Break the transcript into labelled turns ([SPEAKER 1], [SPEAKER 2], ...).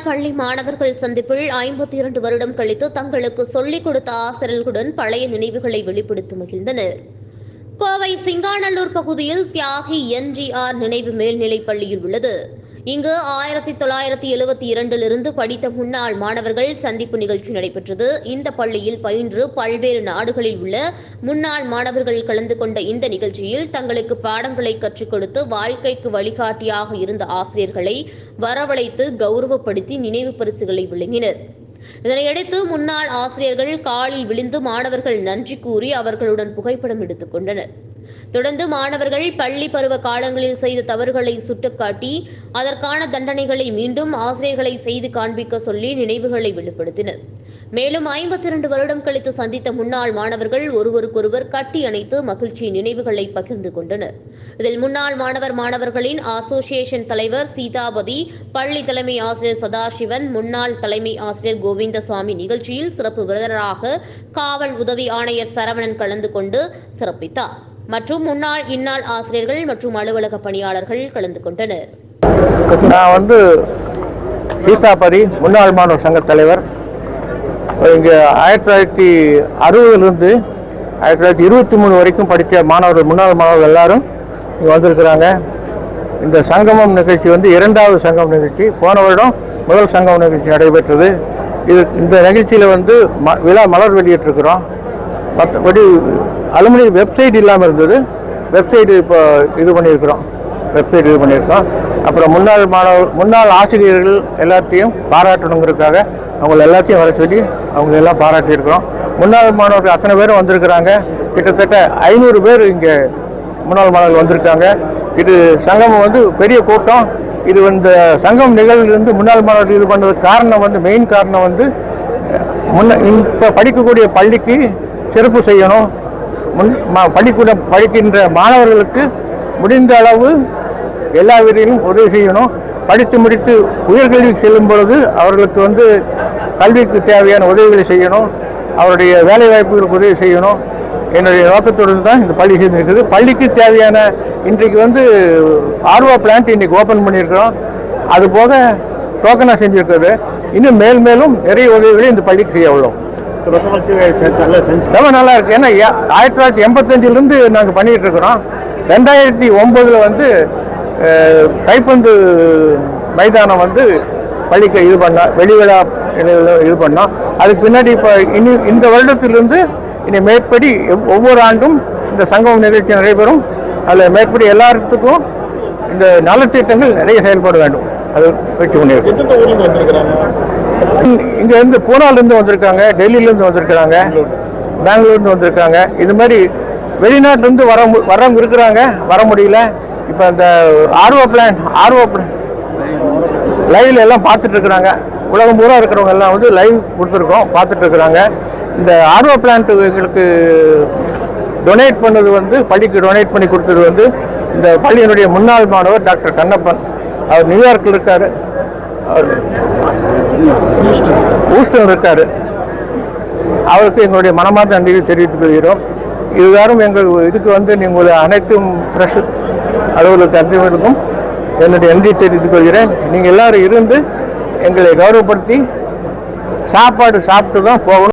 [SPEAKER 1] முன்னாள் பள்ளி மாணவர்கள் சந்திப்பில் ஐம்பத்தி இரண்டு வருடம் கழித்து தங்களுக்கு சொல்லிக் கொடுத்த ஆசிரியர்களுடன் பழைய நினைவுகளை வெளிப்படுத்தி மகிழ்ந்தனர். கோவை சிங்காநல்லூர் பகுதியில் தியாகி என்ஜிஆர் நினைவு மேல்நிலைப் பள்ளியில் உள்ளது. இங்கு ஆயிரத்தி தொள்ளாயிரத்தி எழுபத்தி இரண்டிலிருந்து படித்த முன்னாள் மாணவர்கள் சந்திப்பு நிகழ்ச்சி நடைபெற்றது. இந்த பள்ளியில் பயின்று பல்வேறு நாடுகளில் உள்ள முன்னாள் மாணவர்கள் கலந்து கொண்ட இந்த நிகழ்ச்சியில் தங்களுக்கு பாடங்களை கற்றுக் கொடுத்து வாழ்க்கைக்கு வழிகாட்டியாக இருந்த ஆசிரியர்களை வரவழைத்து கௌரவப்படுத்தி நினைவு பரிசுகளை வழங்கினர் இதனையடுத்து முன்னாள் ஆசிரியர்கள் காலில் விழுந்து மாணவர்கள் நன்றி கூறி அவர்களுடன் புகைப்படம் எடுத்துக் கொண்டனர். தொடர்ந்து மாணவர்கள் பள்ளி பருவ காலங்களில் செய்த தவறுகளை சுட்டிக்காட்டி அதற்கான தண்டனைகளை மீண்டும் ஆசிரியர்களை செய்து காண்பிக்க சொல்லி நினைவுகளை வெளிப்படுத்தினர். மேலும் ஐம்பத்தி இரண்டு வருடம் கழித்து சந்தித்த முன்னாள் மாணவர்கள் ஒருவருக்கொருவர் கட்டி அணைத்து மகிழ்ச்சி நினைவுகளை பகிர்ந்து கொண்டனர். இதில் முன்னாள் மாணவர் மாணவர்களின் அசோசியேஷன் தலைவர் சீதாபதி பள்ளி தலைமை ஆசிரியர் சதாசிவன் முன்னாள் தலைமை ஆசிரியர் கோவிந்தசாமி நிகழ்ச்சியில் சிறப்பு விருந்தினராக காவல் உதவி ஆணையர் சரவணன் கலந்து கொண்டு சிறப்பித்தார். மற்றும் முன்னாள் இந்நாள் ஆசிரியர்கள் மற்றும் அலுவலக பணியாளர்கள் கலந்து கொண்டனர்.
[SPEAKER 2] நான் வந்து சீதாபதி முன்னாள் மாணவர் சங்க தலைவர். இங்கே ஆயிரத்தி தொள்ளாயிரத்தி அறுபதுலேருந்து ஆயிரத்தி தொள்ளாயிரத்தி இருபத்தி மூணு வரைக்கும் படித்த மாணவர்கள் முன்னாள் மாணவர்கள் எல்லாரும் இங்கே வந்திருக்கிறாங்க. இந்த சங்கமம் நிகழ்ச்சி வந்து இரண்டாவது சங்கம் நிகழ்ச்சி. போன வருடம் முதல் சங்கம் நிகழ்ச்சி நடைபெற்றது. இது இந்த நிகழ்ச்சியில் வந்து ம விழா மலர் வெளியிட்டிருக்கிறோம். மற்றபடி அலுமினி வெப்சைட் இல்லாமல் இருந்தது. வெப்சைட் இப்போ இது பண்ணியிருக்கிறோம். வெப்சைட் இது பண்ணியிருக்கோம். அப்புறம் முன்னாள் மாணவர் முன்னாள் ஆசிரியர்கள் எல்லாத்தையும் பாராட்டணுங்கிறதுக்காக அவங்கள எல்லாத்தையும் வர சொல்லி அவங்க எல்லாம் பாராட்டியிருக்கிறோம். முன்னாள் மாணவர்கள் அத்தனை பேரும் வந்திருக்கிறாங்க. கிட்டத்தட்ட ஐநூறு பேர் இங்கே முன்னாள் மாணவர்கள் வந்திருக்காங்க. இது சங்கமம் வந்து பெரிய கூட்டம். இது இந்த சங்கம் நிகழ்விலிருந்து முன்னாள் மாணவர்கள் இது பண்ணுறதுக்கு காரணம் வந்து மெயின் காரணம் வந்து முன்ன இப்போ படிக்கக்கூடிய பள்ளிக்கு சிறப்பு செய்யணும். முன் பள்ளிக்கூடம் படிக்கின்ற மாணவர்களுக்கு முடிந்த அளவு எல்லா விதையிலும் உதவி செய்யணும். படித்து முடித்து உயர்கல்வி செல்லும் பொழுது அவர்களுக்கு வந்து கல்விக்கு தேவையான உதவிகளை செய்யணும். அவருடைய வேலை வாய்ப்புகளுக்கு உதவி செய்யணும். என்னுடைய நோக்கத்துடன் தான் இந்த பள்ளி செய்திருக்குது பள்ளிக்கு தேவையான இன்றைக்கு வந்து ஆர்வா பிளான்ட் இன்னைக்கு ஓப்பன் பண்ணியிருக்கிறோம். அது போக டோக்கனாக செஞ்சுருக்குது இன்னும் மேல் மேலும் நிறைய உதவிகளை இந்த பள்ளிக்கு செய்ய உள்ளோம். ரொம்ப நல்லா இருக்கு. ஏன்னா ஆயிரத்தி தொள்ளாயிரத்தி எண்பத்தஞ்சிலேருந்து நாங்கள் பண்ணிட்டு இருக்கிறோம். ரெண்டாயிரத்தி ஒம்போதில் வந்து கைப்பந்து மைதானம் வந்து பள்ளிக்கு இது பண்ணோம் வெளிவிழா இது பண்ணோம். அதுக்கு பின்னாடி இப்போ இனி இந்த வருடத்திலிருந்து இனி மேற்படி ஒவ்வொரு ஆண்டும் இந்த சங்கமம் நிகழ்ச்சி நடைபெறும். அதில் மேற்படி எல்லாத்துக்கும் இந்த நலத்திட்டங்கள் நிறைய செயல்பட வேண்டும். அது
[SPEAKER 3] ஊர்லேருந்து வந்திருக்கிறாங்க?
[SPEAKER 2] இங்க இருந்து பூனால இருந்து வந்திருக்காங்க டெல்லியில இருந்து வந்திருக்காங்க பெங்களூர்ல இருந்து வந்திருக்காங்க. இது மாதிரி வெளிநாட்டுல இருந்து வர வரவங்க இருக்கிறாங்க வர முடியல. இப்போ இந்த ஆர்வ பிளான் ஆர்வோ லைவ்ல எல்லாம் பார்த்துட்டு இருக்கிறாங்க. உலகம் பூரா இருக்கிறவங்க எல்லாம் வந்து லைவ் கொடுத்துருக்கோம் பார்த்துட்டு இருக்கிறாங்க. இந்த ஆர்வ பிளான்ட் எங்களுக்கு டொனேட் பண்ணது வந்து பள்ளிக்கு டொனேட் பண்ணி கொடுத்தது வந்து இந்த பள்ளியினுடைய முன்னாள் மாணவர் டாக்டர் கண்ணப்பன். அவர் நியூயார்க்கில் இருக்காரு. ஊஸ்டன் இருக்கார். அவருக்கு எங்களுடைய மனமார்ந்த நன்றியை தெரிவித்துக் கொள்கிறோம். இதுவாரும் எங்கள் இதுக்கு வந்து நீங்கள் அனைத்தும் பிரஷ் அலுவலக அலுவலருக்கும் என்னுடைய நன்றி தெரிவித்துக் கொள்கிறேன். நீங்கள் எல்லாரும் இருந்து எங்களை கௌரவப்படுத்தி சாப்பாடு சாப்பிட்டு தான் போகணும்.